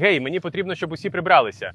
Гей, мені потрібно, щоб усі прибралися.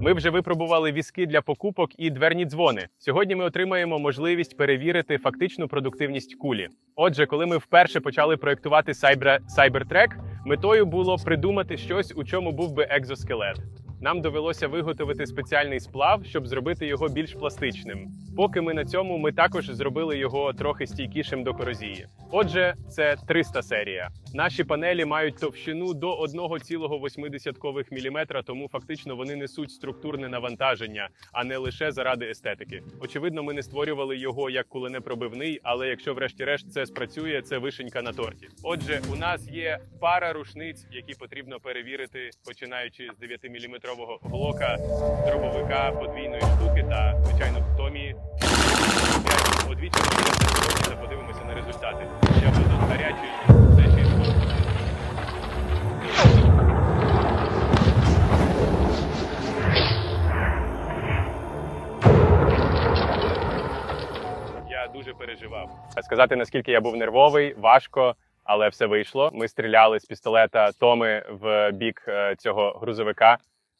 Ми вже випробували візки для покупок і дверні дзвони. Сьогодні ми отримаємо можливість перевірити фактичну продуктивність кулі. Отже, коли ми вперше почали проєктувати Cyber- Cybertrack, метою було придумати щось, у чому був би екзоскелет. Нам довелося виготовити спеціальний сплав, щоб зробити його більш пластичним. Поки ми на цьому, ми також зробили його трохи стійкішим до корозії. Отже, це 300 серія. Наші панелі мають товщину до 1,8 мм, тому фактично вони несуть структурне навантаження, а не лише заради естетики. Очевидно, ми не створювали його як куленепробивний, але якщо врешті-решт це спрацює, це вишенька на торті. Отже, у нас є пара рушниць, які потрібно перевірити, починаючи з 9-мм глока, дробовика подвійної штуки та звичайно Томі. Одвічі та подивимося на результати. Я буду гарячий, це ще. Я дуже переживав. Сказати, наскільки я був нервовий, важко, але все вийшло. Ми стріляли з пістолета Томи в бік е, цього грузовика,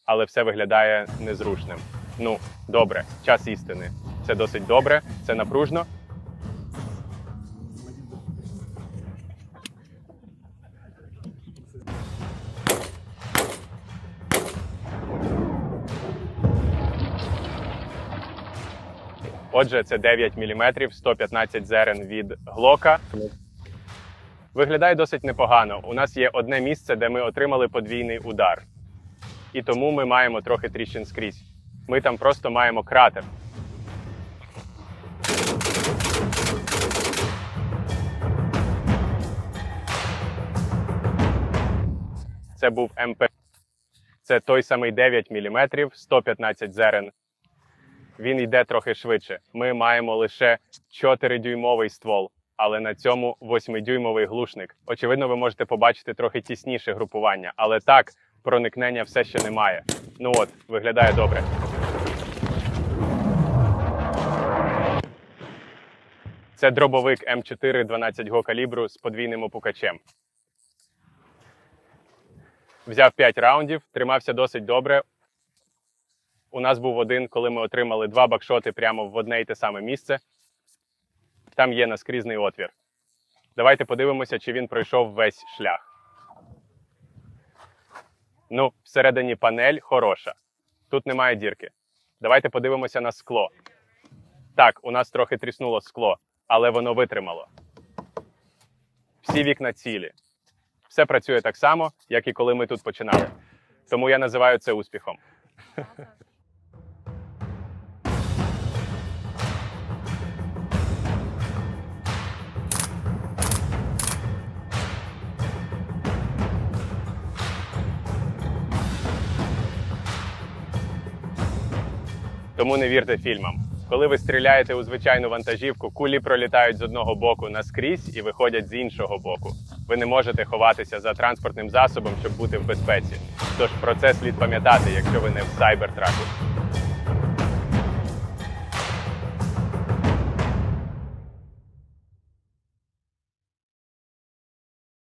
але все виглядає незручним. Ну, добре, час істини. Це досить добре, це напружно. Отже, це 9 мм, 115 зерен від глока. Виглядає досить непогано. У нас є одне місце, де ми отримали подвійний удар. І тому ми маємо трохи тріщин скрізь. Ми там просто маємо кратер. Це був МП. Це той самий 9 мм, 115 зерен він йде трохи швидше. Ми маємо лише 4-дюймовий ствол, але на цьому 8-дюймовий глушник. Очевидно, ви можете побачити трохи тісніше групування, але так проникнення все ще немає. Ну от, виглядає добре. Це дробовик М4 12 го калібру з подвійним опукачем. Взяв 5 раундів, тримався досить добре. У нас був один, коли ми отримали два бакшоти прямо в одне й те саме місце. Там є наскрізний отвір. Давайте подивимося, чи він пройшов весь шлях. Ну, всередині панель хороша. Тут немає дірки. Давайте подивимося на скло. Так, у нас трохи тріснуло скло, але воно витримало. Всі вікна цілі. Все працює так само, як і коли ми тут починали. Тому я називаю це успіхом. Тому не вірте фільмам. Коли ви стріляєте у звичайну вантажівку, кулі пролітають з одного боку наскрізь і виходять з іншого боку. Ви не можете ховатися за транспортним засобом, щоб бути в безпеці. Тож про це слід пам'ятати, якщо ви не в сайбертраку.